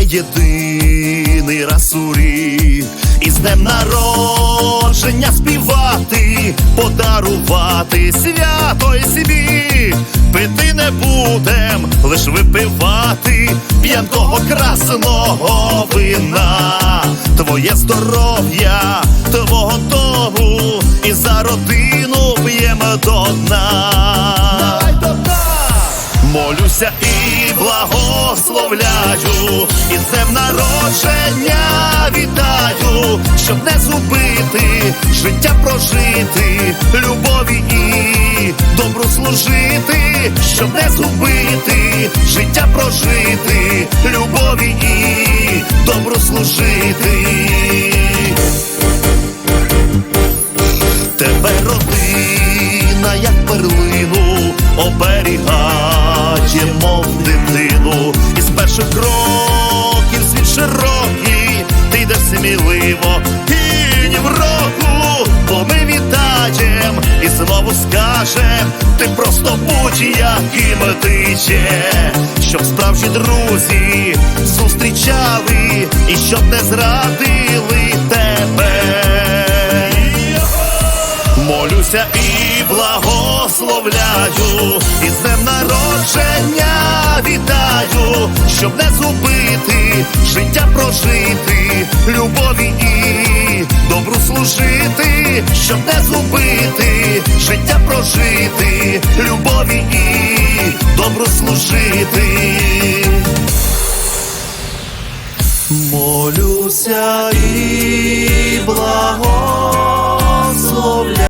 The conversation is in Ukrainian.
єдиний раз у рік і з днем народження співати, подарувати свято й собі. Пити не будем, лиш випивати п'янкого красного вина, твоє здоров'я, твого того, і за родину п'ємо до дна. Молюся і благословляю, і днем народження вітаю, щоб не згубити, життя прожити, любові і добру служити, щоб не згубити, життя прожити, любові і добру служити. Тебе родина, як перлину, оберігає, перших кроків світ широкий, ти йдеш сміливо, і в року, бо ми вітаєм і знову скажем, ти просто будь яким ти є, щоб справжні друзі зустрічали і щоб не зрадили тебе. Молюся і благословляю, і служити, щоб не згубити, життя прожити, любові і добру служити. Молюся і благословляю.